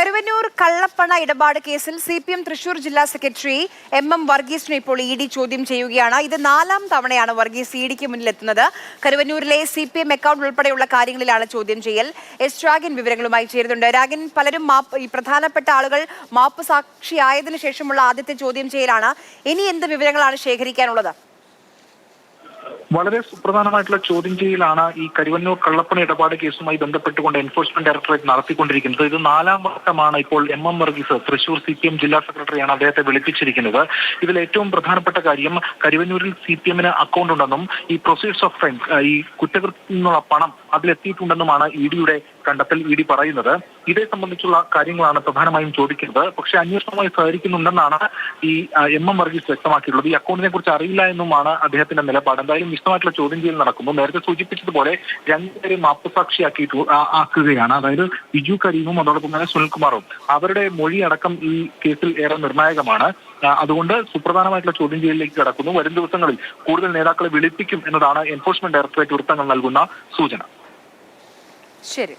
കരുവന്നൂർ കള്ളപ്പണ ഇടപാട് കേസിൽ സി പി എം തൃശൂർ ജില്ലാ സെക്രട്ടറി എം എം വർഗീസിനെ ഇപ്പോൾ ഇ ഡി ചോദ്യം ചെയ്യുകയാണ്. ഇത് നാലാം തവണയാണ് വർഗീസ് ഇ ഡിക്ക് മുന്നിലെത്തുന്നത്. കരുവന്നൂരിലെ സി പി എം അക്കൗണ്ട് ഉൾപ്പെടെയുള്ള കാര്യങ്ങളിലാണ് ചോദ്യം ചെയ്യൽ. എസ് രാഗിൻ വിവരങ്ങളുമായി ചേരുന്നുണ്ട്. രാഗിൻ പലരും മാപ്പ് പ്രധാനപ്പെട്ട ആളുകൾ മാപ്പ് സാക്ഷിയായതിനു ശേഷമുള്ള ആദ്യത്തെ ചോദ്യം ചെയ്യലാണ്. ഇനി എന്ത് വിവരങ്ങളാണ് ശേഖരിക്കാനുള്ളത്? വളരെ സുപ്രധാനമായിട്ടുള്ള ചോദ്യം ചെയ്യലാണ് ഈ കരുവന്നൂർ കള്ളപ്പണി ഇടപാട് കേസുമായി ബന്ധപ്പെട്ടുകൊണ്ട് എൻഫോഴ്സ്മെന്റ് ഡയറക്ടറേറ്റ് നടത്തിക്കൊണ്ടിരിക്കുന്നത്. ഇത് നാലാം വർഷമാണ് ഇപ്പോൾ M M Varghese Thrissur C P M ജില്ലാ സെക്രട്ടറിയാണ് അദ്ദേഹത്തെ വിളിപ്പിച്ചിരിക്കുന്നത്. ഇതിൽ ഏറ്റവും പ്രധാനപ്പെട്ട കാര്യം കരുവന്നൂരിൽ സി പി എമ്മിന് അക്കൗണ്ട് ഉണ്ടെന്നും ഈ പ്രൊസീഡ്സ് ഓഫ് ക്രൈം ഈ കുറ്റകൃത്യത്തിൽ നിന്നുള്ള പണം അതിലെത്തിയിട്ടുണ്ടെന്നുമാണ് ഇ ഡിയുടെ കണ്ടെത്തൽ ഇ ഡി പറയുന്നത്. ഇതേ സംബന്ധിച്ചുള്ള കാര്യങ്ങളാണ് പ്രധാനമായും ചോദിക്കുന്നത്. പക്ഷെ അന്വേഷണവുമായി സഹകരിക്കുന്നുണ്ടെന്നാണ് ഈ എം എം വർഗീസ് വ്യക്തമാക്കിയിട്ടുള്ളത്. ഈ അക്കൗണ്ടിനെ കുറിച്ച് അറിയില്ല എന്നുമാണ് അദ്ദേഹത്തിന്റെ നിലപാട്. എന്തായാലും വിശദമായിട്ടുള്ള ചോദ്യം ചെയ്യൽ നടക്കുമ്പോൾ നേരത്തെ സൂചിപ്പിച്ചതുപോലെ രണ്ടുപേരെ മാപ്പുസാക്ഷിയാക്കി ആക്കുകയാണ്. അതായത് ബിജു കരീമും അതോടൊപ്പം തന്നെ സുനിൽകുമാറും. അവരുടെ മൊഴി അടക്കം ഈ കേസിൽ ഏറെ നിർണായകമാണ്. അതുകൊണ്ട് സുപ്രധാനമായിട്ടുള്ള ചോദ്യം ചെയ്യലിലേക്ക് കടക്കുന്നു. വരും ദിവസങ്ങളിൽ കൂടുതൽ നേതാക്കളെ വിളിപ്പിക്കും എന്നതാണ് എൻഫോഴ്സ്മെന്റ് ഡയറക്ടറേറ്റ് വൃത്തങ്ങൾ നൽകുന്ന സൂചന. ശരി.